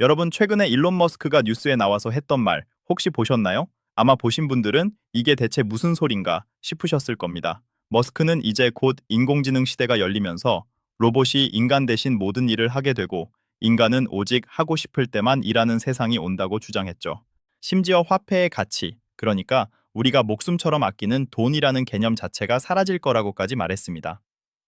여러분 최근에 일론 머스크가 뉴스에 나와서 했던 말 혹시 보셨나요? 아마 보신 분들은 이게 대체 무슨 소린가 싶으셨을 겁니다. 머스크는 이제 곧 인공지능 시대가 열리면서 로봇이 인간 대신 모든 일을 하게 되고 인간은 오직 하고 싶을 때만 일하는 세상이 온다고 주장했죠. 심지어 화폐의 가치, 그러니까 우리가 목숨처럼 아끼는 돈이라는 개념 자체가 사라질 거라고까지 말했습니다.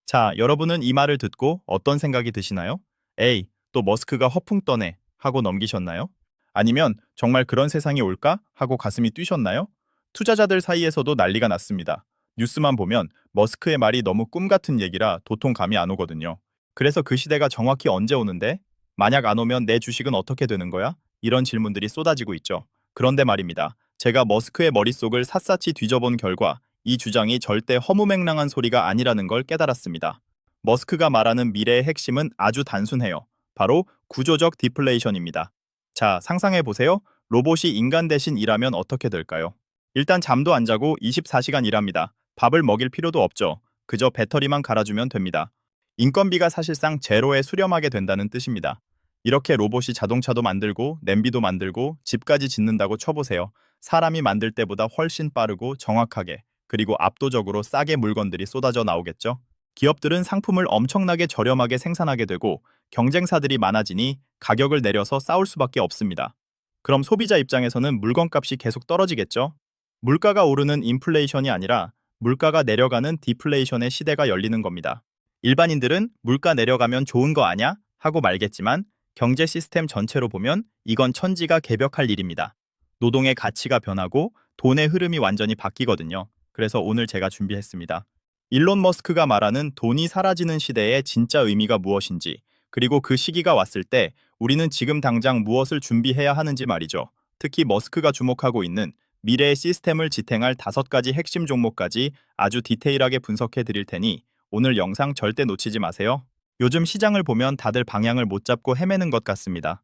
자, 여러분은 이 말을 듣고 어떤 생각이 드시나요? 에이, 또 머스크가 허풍 떠네 하고 넘기셨나요? 아니면 정말 그런 세상이 올까 하고 가슴이 뛰셨나요? 투자자들 사이에서도 난리가 났습니다. 뉴스만 보면 머스크의 말이 너무 꿈 같은 얘기라 도통 감이 안 오거든요. 그래서 그 시대가 정확히 언제 오는데? 만약 안 오면 내 주식은 어떻게 되는 거야? 이런 질문들이 쏟아지고 있죠. 그런데 말입니다. 제가 머스크의 머릿속을 샅샅이 뒤져본 결과 이 주장이 절대 허무맹랑한 소리가 아니라는 걸 깨달았습니다. 머스크가 말하는 미래의 핵심은 아주 단순해요. 바로 구조적 디플레이션입니다. 자, 상상해 보세요. 로봇이 인간 대신 일하면 어떻게 될까요? 일단 잠도 안 자고 24시간 일합니다. 밥을 먹일 필요도 없죠. 그저 배터리만 갈아주면 됩니다. 인건비가 사실상 제로에 수렴하게 된다는 뜻입니다. 이렇게 로봇이 자동차도 만들고 냄비도 만들고 집까지 짓는다고 쳐보세요. 사람이 만들 때보다 훨씬 빠르고 정확하게 그리고 압도적으로 싸게 물건들이 쏟아져 나오겠죠. 기업들은 상품을 엄청나게 저렴하게 생산하게 되고 경쟁사들이 많아지니 가격을 내려서 싸울 수밖에 없습니다. 그럼 소비자 입장에서는 물건값이 계속 떨어지겠죠? 물가가 오르는 인플레이션이 아니라 물가가 내려가는 디플레이션의 시대가 열리는 겁니다. 일반인들은 물가 내려가면 좋은 거 아냐? 하고 말겠지만 경제 시스템 전체로 보면 이건 천지가 개벽할 일입니다. 노동의 가치가 변하고 돈의 흐름이 완전히 바뀌거든요. 그래서 오늘 제가 준비했습니다. 일론 머스크가 말하는 돈이 사라지는 시대의 진짜 의미가 무엇인지, 그리고 그 시기가 왔을 때 우리는 지금 당장 무엇을 준비해야 하는지 말이죠. 특히 머스크가 주목하고 있는 미래의 시스템을 지탱할 다섯 가지 핵심 종목까지 아주 디테일하게 분석해 드릴 테니 오늘 영상 절대 놓치지 마세요. 요즘 시장을 보면 다들 방향을 못 잡고 헤매는 것 같습니다.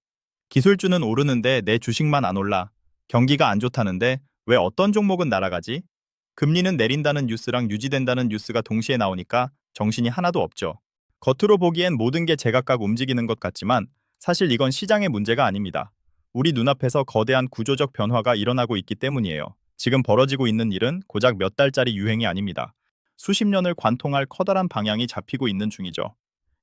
기술주는 오르는데 내 주식만 안 올라. 경기가 안 좋다는데 왜 어떤 종목은 날아가지? 금리는 내린다는 뉴스랑 유지된다는 뉴스가 동시에 나오니까 정신이 하나도 없죠. 겉으로 보기엔 모든 게 제각각 움직이는 것 같지만 사실 이건 시장의 문제가 아닙니다. 우리 눈앞에서 거대한 구조적 변화가 일어나고 있기 때문이에요. 지금 벌어지고 있는 일은 고작 몇 달짜리 유행이 아닙니다. 수십 년을 관통할 커다란 방향이 잡히고 있는 중이죠.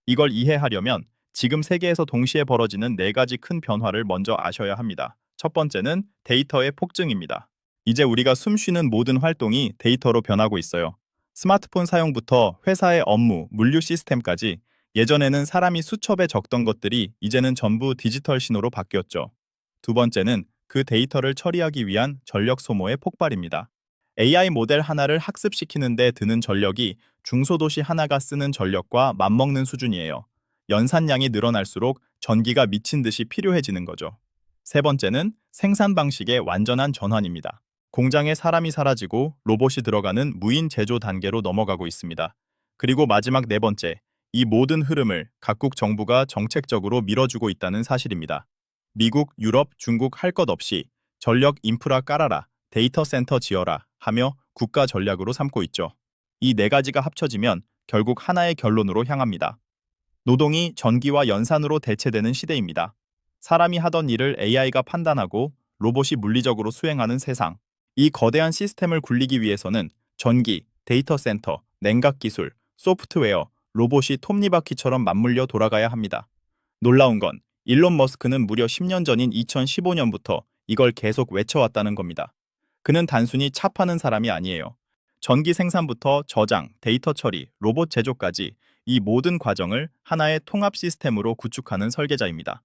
이걸 이해하려면 지금 세계에서 동시에 벌어지는 네 가지 큰 변화를 먼저 아셔야 합니다. 첫 번째는 데이터의 폭증입니다. 이제 우리가 숨 쉬는 모든 활동이 데이터로 변하고 있어요. 스마트폰 사용부터 회사의 업무, 물류 시스템까지 예전에는 사람이 수첩에 적던 것들이 이제는 전부 디지털 신호로 바뀌었죠. 두 번째는 그 데이터를 처리하기 위한 전력 소모의 폭발입니다. AI 모델 하나를 학습시키는데 드는 전력이 중소도시 하나가 쓰는 전력과 맞먹는 수준이에요. 연산량이 늘어날수록 전기가 미친 듯이 필요해지는 거죠. 세 번째는 생산 방식의 완전한 전환입니다. 공장에 사람이 사라지고 로봇이 들어가는 무인 제조 단계로 넘어가고 있습니다. 그리고 마지막 네 번째, 이 모든 흐름을 각국 정부가 정책적으로 밀어주고 있다는 사실입니다. 미국, 유럽, 중국 할 것 없이 전력 인프라 깔아라, 데이터 센터 지어라 하며 국가 전략으로 삼고 있죠. 이 네 가지가 합쳐지면 결국 하나의 결론으로 향합니다. 노동이 전기와 연산으로 대체되는 시대입니다. 사람이 하던 일을 AI가 판단하고 로봇이 물리적으로 수행하는 세상. 이 거대한 시스템을 굴리기 위해서는 전기, 데이터 센터, 냉각 기술, 소프트웨어, 로봇이 톱니바퀴처럼 맞물려 돌아가야 합니다. 놀라운 건 일론 머스크는 무려 10년 전인 2015년부터 이걸 계속 외쳐왔다는 겁니다. 그는 단순히 차 파는 사람이 아니에요. 전기 생산부터 저장, 데이터 처리, 로봇 제조까지 이 모든 과정을 하나의 통합 시스템으로 구축하는 설계자입니다.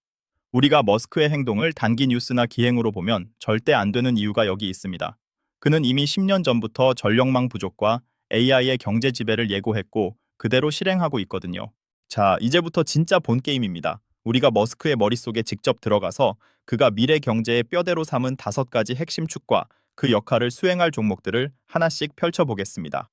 우리가 머스크의 행동을 단기 뉴스나 기행으로 보면 절대 안 되는 이유가 여기 있습니다. 그는 이미 10년 전부터 전력망 부족과 AI의 경제 지배를 예고했고 그대로 실행하고 있거든요. 자, 이제부터 진짜 본 게임입니다. 우리가 머스크의 머릿속에 직접 들어가서 그가 미래 경제의 뼈대로 삼은 다섯 가지 핵심 축과 그 역할을 수행할 종목들을 하나씩 펼쳐보겠습니다.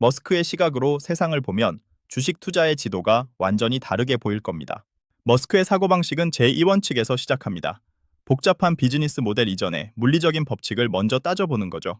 머스크의 시각으로 세상을 보면 주식 투자의 지도가 완전히 다르게 보일 겁니다. 머스크의 사고방식은 제2원칙에서 시작합니다. 복잡한 비즈니스 모델 이전에 물리적인 법칙을 먼저 따져보는 거죠.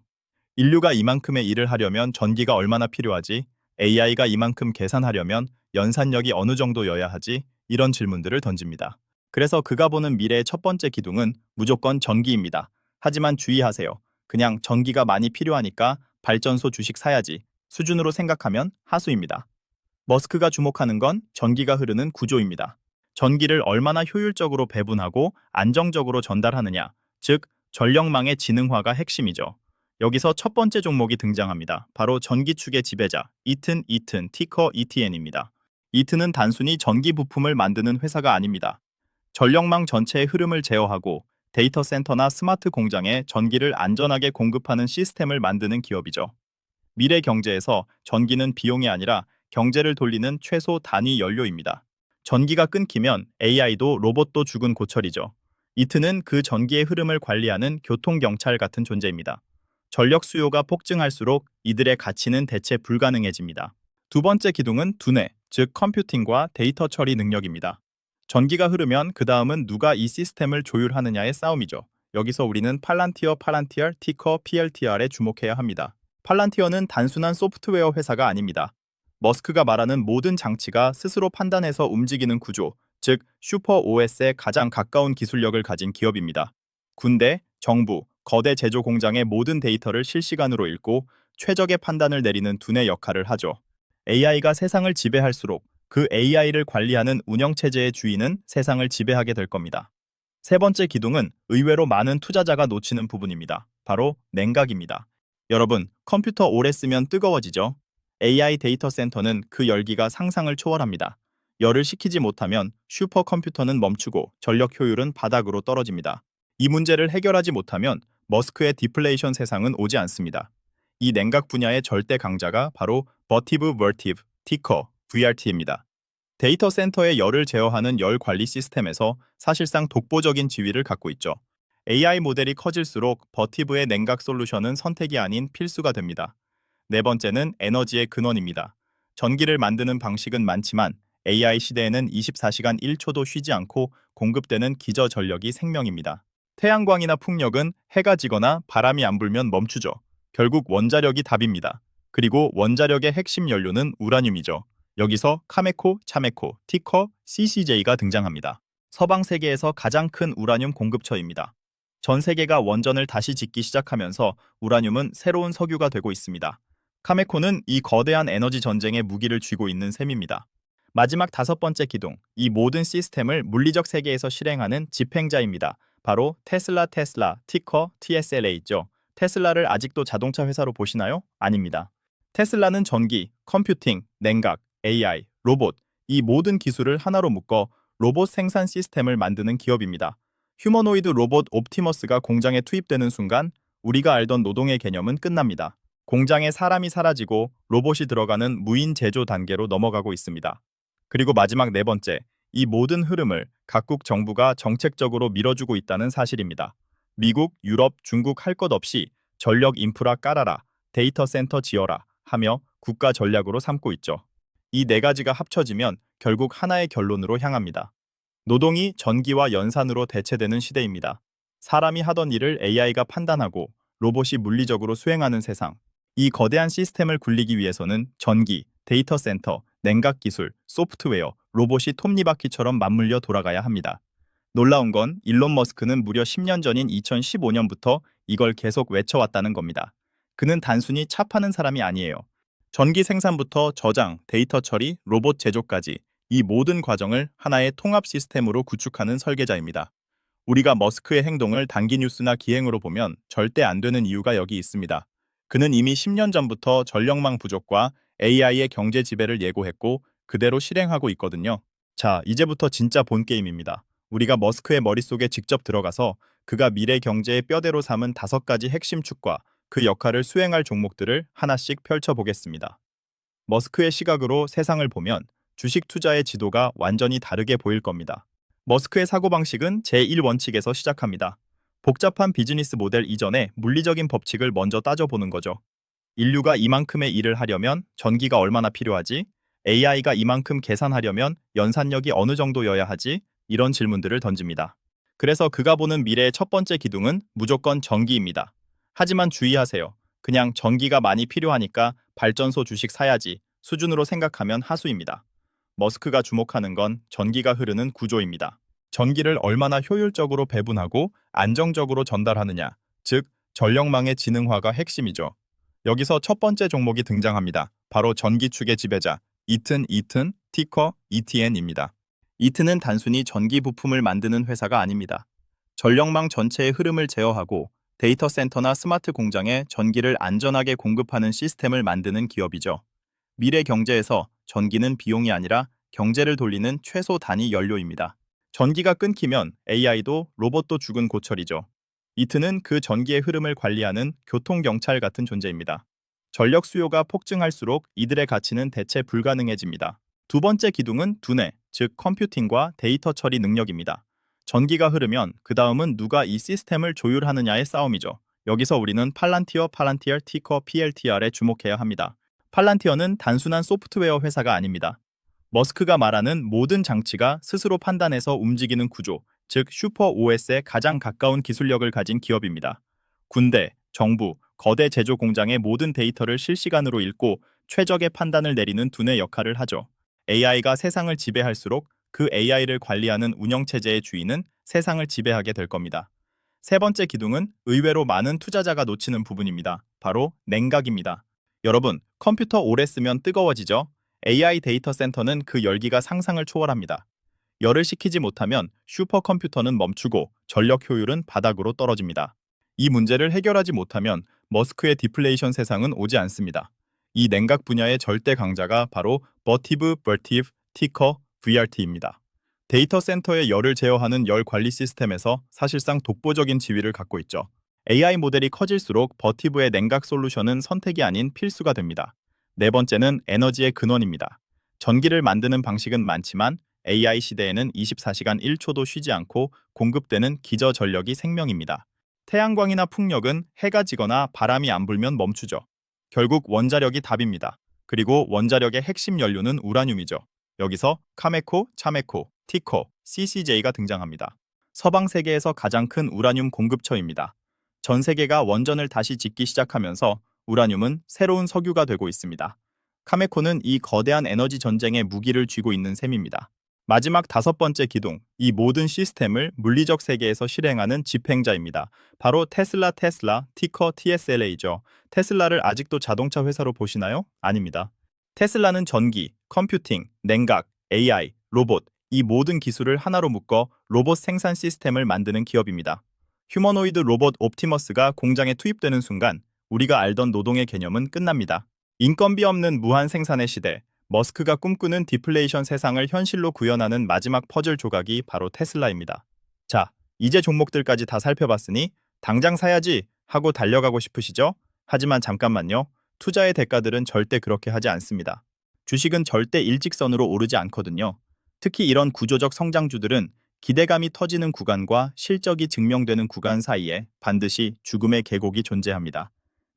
인류가 이만큼의 일을 하려면 전기가 얼마나 필요하지? AI가 이만큼 계산하려면 연산력이 어느 정도여야 하지? 이런 질문들을 던집니다. 그래서 그가 보는 미래의 첫 번째 기둥은 무조건 전기입니다. 하지만 주의하세요. 그냥 전기가 많이 필요하니까 발전소 주식 사야지 수준으로 생각하면 하수입니다. 머스크가 주목하는 건 전기가 흐르는 구조입니다. 전기를 얼마나 효율적으로 배분하고 안정적으로 전달하느냐, 즉 전력망의 지능화가 핵심이죠. 여기서 첫 번째 종목이 등장합니다. 바로 전기축의 지배자, 이튼 이튼 티커 ETN입니다. 이튼은 단순히 전기 부품을 만드는 회사가 아닙니다. 전력망 전체의 흐름을 제어하고 데이터 센터나 스마트 공장에 전기를 안전하게 공급하는 시스템을 만드는 기업이죠. 미래 경제에서 전기는 비용이 아니라 경제를 돌리는 최소 단위 연료입니다. 전기가 끊기면 AI도 로봇도 죽은 고철이죠. 이트는 그 전기의 흐름을 관리하는 교통경찰 같은 존재입니다. 전력 수요가 폭증할수록 이들의 가치는 대체 불가능해집니다. 두 번째 기둥은 두뇌, 즉 컴퓨팅과 데이터 처리 능력입니다. 전기가 흐르면 그 다음은 누가 이 시스템을 조율하느냐의 싸움이죠. 여기서 우리는 팔란티어, 팔란티얼, 티커, PLTR에 주목해야 합니다. 팔란티어는 단순한 소프트웨어 회사가 아닙니다. 머스크가 말하는 모든 장치가 스스로 판단해서 움직이는 구조, 즉 슈퍼 OS에 가장 가까운 기술력을 가진 기업입니다. 군대, 정부, 거대 제조 공장의 모든 데이터를 실시간으로 읽고 최적의 판단을 내리는 두뇌 역할을 하죠. AI가 세상을 지배할수록 그 AI를 관리하는 운영체제의 주인은 세상을 지배하게 될 겁니다. 세 번째 기둥은 의외로 많은 투자자가 놓치는 부분입니다. 바로 냉각입니다. 여러분, 컴퓨터 오래 쓰면 뜨거워지죠? AI 데이터 센터는 그 열기가 상상을 초월합니다. 열을 식히지 못하면 슈퍼컴퓨터는 멈추고 전력 효율은 바닥으로 떨어집니다. 이 문제를 해결하지 못하면 머스크의 디플레이션 세상은 오지 않습니다. 이 냉각 분야의 절대 강자가 바로 버티브 버티브 티커 VRT입니다. 데이터 센터의 열을 제어하는 열 관리 시스템에서 사실상 독보적인 지위를 갖고 있죠. AI 모델이 커질수록 버티브의 냉각 솔루션은 선택이 아닌 필수가 됩니다. 네 번째는 에너지의 근원입니다. 전기를 만드는 방식은 많지만 AI 시대에는 24시간 1초도 쉬지 않고 공급되는 기저 전력이 생명입니다. 태양광이나 풍력은 해가 지거나 바람이 안 불면 멈추죠. 결국 원자력이 답입니다. 그리고 원자력의 핵심 연료는 우라늄이죠. 여기서 카메코, 차메코, 티커, CCJ가 등장합니다. 서방 세계에서 가장 큰 우라늄 공급처입니다. 전 세계가 원전을 다시 짓기 시작하면서 우라늄은 새로운 석유가 되고 있습니다. 카메코는 이 거대한 에너지 전쟁의 무기를 쥐고 있는 셈입니다. 마지막 다섯 번째 기둥, 이 모든 시스템을 물리적 세계에서 실행하는 집행자입니다. 바로 테슬라 테슬라, 티커, TSLA죠. 테슬라를 아직도 자동차 회사로 보시나요? 아닙니다. 테슬라는 전기, 컴퓨팅, 냉각, AI, 로봇, 이 모든 기술을 하나로 묶어 로봇 생산 시스템을 만드는 기업입니다. 휴머노이드 로봇 옵티머스가 공장에 투입되는 순간 우리가 알던 노동의 개념은 끝납니다. 공장에 사람이 사라지고 로봇이 들어가는 무인 제조 단계로 넘어가고 있습니다. 그리고 마지막 네 번째, 이 모든 흐름을 각국 정부가 정책적으로 밀어주고 있다는 사실입니다. 미국, 유럽, 중국 할 것 없이 전력 인프라 깔아라, 데이터 센터 지어라 하며 국가 전략으로 삼고 있죠. 이 네 가지가 합쳐지면 결국 하나의 결론으로 향합니다. 노동이 전기와 연산으로 대체되는 시대입니다. 사람이 하던 일을 AI가 판단하고 로봇이 물리적으로 수행하는 세상. 이 거대한 시스템을 굴리기 위해서는 전기, 데이터 센터, 냉각 기술, 소프트웨어, 로봇이 톱니바퀴처럼 맞물려 돌아가야 합니다. 놀라운 건 일론 머스크는 무려 10년 전인 2015년부터 이걸 계속 외쳐왔다는 겁니다. 그는 단순히 차 파는 사람이 아니에요. 전기 생산부터 저장, 데이터 처리, 로봇 제조까지 이 모든 과정을 하나의 통합 시스템으로 구축하는 설계자입니다. 우리가 머스크의 행동을 단기 뉴스나 기행으로 보면 절대 안 되는 이유가 여기 있습니다. 그는 이미 10년 전부터 전력망 부족과 AI의 경제 지배를 예고했고 그대로 실행하고 있거든요. 자, 이제부터 진짜 본 게임입니다. 우리가 머스크의 머릿속에 직접 들어가서 그가 미래 경제의 뼈대로 삼은 다섯 가지 핵심 축과 그 역할을 수행할 종목들을 하나씩 펼쳐보겠습니다. 머스크의 시각으로 세상을 보면 주식 투자의 지도가 완전히 다르게 보일 겁니다. 머스크의 사고방식은 제1원칙에서 시작합니다. 복잡한 비즈니스 모델 이전에 물리적인 법칙을 먼저 따져보는 거죠. 인류가 이만큼의 일을 하려면 전기가 얼마나 필요하지? AI가 이만큼 계산하려면 연산력이 어느 정도여야 하지? 이런 질문들을 던집니다. 그래서 그가 보는 미래의 첫 번째 기둥은 무조건 전기입니다. 하지만 주의하세요. 그냥 전기가 많이 필요하니까 발전소 주식 사야지 수준으로 생각하면 하수입니다. 머스크가 주목하는 건 전기가 흐르는 구조입니다. 전기를 얼마나 효율적으로 배분하고 안정적으로 전달하느냐, 즉 전력망의 지능화가 핵심이죠. 여기서 첫 번째 종목이 등장합니다. 바로 전기축의 지배자, 이튼 이튼, 티커 ETN입니다. 이튼은 단순히 전기 부품을 만드는 회사가 아닙니다. 전력망 전체의 흐름을 제어하고 데이터 센터나 스마트 공장에 전기를 안전하게 공급하는 시스템을 만드는 기업이죠. 미래 경제에서 전기는 비용이 아니라 경제를 돌리는 최소 단위 연료입니다. 전기가 끊기면 AI도 로봇도 죽은 고철이죠. 이트는 그 전기의 흐름을 관리하는 교통경찰 같은 존재입니다. 전력 수요가 폭증할수록 이들의 가치는 대체 불가능해집니다. 두 번째 기둥은 두뇌, 즉 컴퓨팅과 데이터 처리 능력입니다. 전기가 흐르면 그 다음은 누가 이 시스템을 조율하느냐의 싸움이죠. 여기서 우리는 팔란티어, 팔란티얼, 티커, PLTR에 주목해야 합니다. 팔란티어는 단순한 소프트웨어 회사가 아닙니다. 머스크가 말하는 모든 장치가 스스로 판단해서 움직이는 구조, 즉 슈퍼 OS에 가장 가까운 기술력을 가진 기업입니다. 군대, 정부, 거대 제조 공장의 모든 데이터를 실시간으로 읽고 최적의 판단을 내리는 두뇌 역할을 하죠. AI가 세상을 지배할수록 그 AI를 관리하는 운영체제의 주인은 세상을 지배하게 될 겁니다. 세 번째 기둥은 의외로 많은 투자자가 놓치는 부분입니다. 바로 냉각입니다. 여러분, 컴퓨터 오래 쓰면 뜨거워지죠? AI 데이터 센터는 그 열기가 상상을 초월합니다. 열을 식히지 못하면 슈퍼컴퓨터는 멈추고 전력 효율은 바닥으로 떨어집니다. 이 문제를 해결하지 못하면 머스크의 디플레이션 세상은 오지 않습니다. 이 냉각 분야의 절대 강자가 바로 버티브, 버티브, 티커, VRT입니다. 데이터 센터의 열을 제어하는 열 관리 시스템에서 사실상 독보적인 지위를 갖고 있죠. AI 모델이 커질수록 버티브의 냉각 솔루션은 선택이 아닌 필수가 됩니다. 네 번째는 에너지의 근원입니다. 전기를 만드는 방식은 많지만 AI 시대에는 24시간 1초도 쉬지 않고 공급되는 기저 전력이 생명입니다. 태양광이나 풍력은 해가 지거나 바람이 안 불면 멈추죠. 결국 원자력이 답입니다. 그리고 원자력의 핵심 연료는 우라늄이죠. 여기서 카메코, 차메코, 티코, CCJ가 등장합니다. 서방 세계에서 가장 큰 우라늄 공급처입니다. 전 세계가 원전을 다시 짓기 시작하면서 우라늄은 새로운 석유가 되고 있습니다. 카메코는 이 거대한 에너지 전쟁의 무기를 쥐고 있는 셈입니다. 마지막 다섯 번째 기둥, 이 모든 시스템을 물리적 세계에서 실행하는 집행자입니다. 바로 테슬라 테슬라, 티커 TSLA죠. 테슬라를 아직도 자동차 회사로 보시나요? 아닙니다. 테슬라는 전기, 컴퓨팅, 냉각, AI, 로봇, 이 모든 기술을 하나로 묶어 로봇 생산 시스템을 만드는 기업입니다. 휴머노이드 로봇 옵티머스가 공장에 투입되는 순간 우리가 알던 노동의 개념은 끝납니다. 인건비 없는 무한 생산의 시대, 머스크가 꿈꾸는 디플레이션 세상을 현실로 구현하는 마지막 퍼즐 조각이 바로 테슬라입니다. 자, 이제 종목들까지 다 살펴봤으니 당장 사야지 하고 달려가고 싶으시죠? 하지만 잠깐만요. 투자의 대가들은 절대 그렇게 하지 않습니다. 주식은 절대 일직선으로 오르지 않거든요. 특히 이런 구조적 성장주들은 기대감이 터지는 구간과 실적이 증명되는 구간 사이에 반드시 죽음의 계곡이 존재합니다.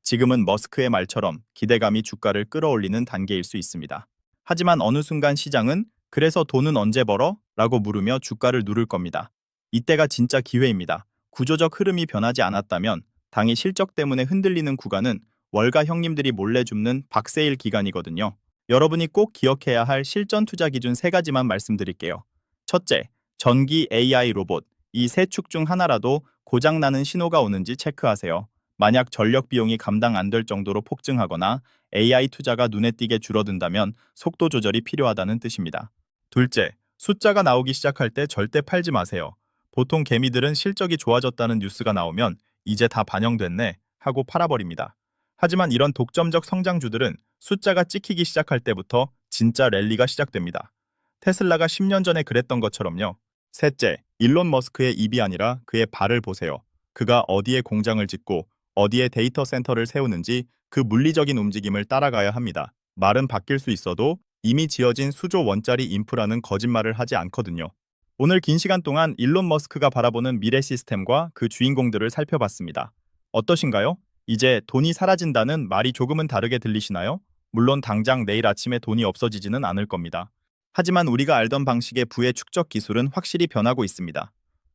지금은 머스크의 말처럼 기대감이 주가를 끌어올리는 단계일 수 있습니다. 하지만 어느 순간 시장은 그래서 돈은 언제 벌어? 라고 물으며 주가를 누를 겁니다. 이때가 진짜 기회입니다. 구조적 흐름이 변하지 않았다면 당이 실적 때문에 흔들리는 구간은 월가 형님들이 몰래 줍는 박세일 기간이거든요. 여러분이 꼭 기억해야 할 실전 투자 기준 세 가지만 말씀드릴게요. 첫째, 전기 AI 로봇. 이 세 축 중 하나라도 고장나는 신호가 오는지 체크하세요. 만약 전력 비용이 감당 안 될 정도로 폭증하거나 AI 투자가 눈에 띄게 줄어든다면 속도 조절이 필요하다는 뜻입니다. 둘째, 숫자가 나오기 시작할 때 절대 팔지 마세요. 보통 개미들은 실적이 좋아졌다는 뉴스가 나오면 이제 다 반영됐네 하고 팔아버립니다. 하지만 이런 독점적 성장주들은 숫자가 찍히기 시작할 때부터 진짜 랠리가 시작됩니다. 테슬라가 10년 전에 그랬던 것처럼요. 셋째, 일론 머스크의 입이 아니라 그의 발을 보세요. 그가 어디에 공장을 짓고 어디에 데이터 센터를 세우는지 그 물리적인 움직임을 따라가야 합니다. 말은 바뀔 수 있어도 이미 지어진 수조 원짜리 인프라는 거짓말을 하지 않거든요. 오늘 긴 시간 동안 일론 머스크가 바라보는 미래 시스템과 그 주인공들을 살펴봤습니다. 어떠신가요? 이제 돈이 사라진다는 말이 조금은 다르게 들리시나요? 물론 당장 내일 아침에 돈이 없어지지는 않을 겁니다. 하지만 우리가 알던 방식의 부의 축적 기술은 확실히 변하고 있습니다.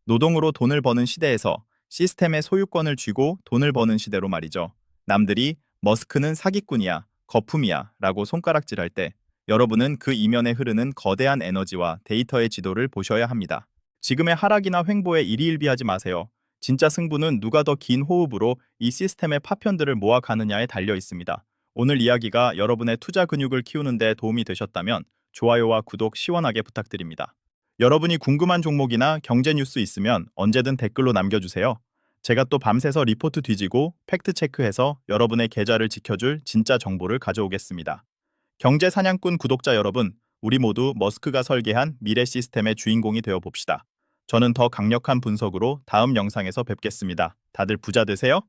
노동으로 돈을 버는 시대에서 시스템의 소유권을 쥐고 돈을 버는 시대로 말이죠. 남들이 머스크는 사기꾼이야, 거품이야 라고 손가락질할 때 여러분은 그 이면에 흐르는 거대한 에너지와 데이터의 지도를 보셔야 합니다. 지금의 하락이나 횡보에 일희일비하지 마세요. 진짜 승부는 누가 더 긴 호흡으로 이 시스템의 파편들을 모아 가느냐에 달려 있습니다. 오늘 이야기가 여러분의 투자 근육을 키우는 데 도움이 되셨다면 좋아요와 구독 시원하게 부탁드립니다. 여러분이 궁금한 종목이나 경제 뉴스 있으면 언제든 댓글로 남겨주세요. 제가 또 밤새서 리포트 뒤지고 팩트 체크해서 여러분의 계좌를 지켜줄 진짜 정보를 가져오겠습니다. 경제 사냥꾼 구독자 여러분, 우리 모두 머스크가 설계한 미래 시스템의 주인공이 되어 봅시다. 저는 더 강력한 분석으로 다음 영상에서 뵙겠습니다. 다들 부자 되세요.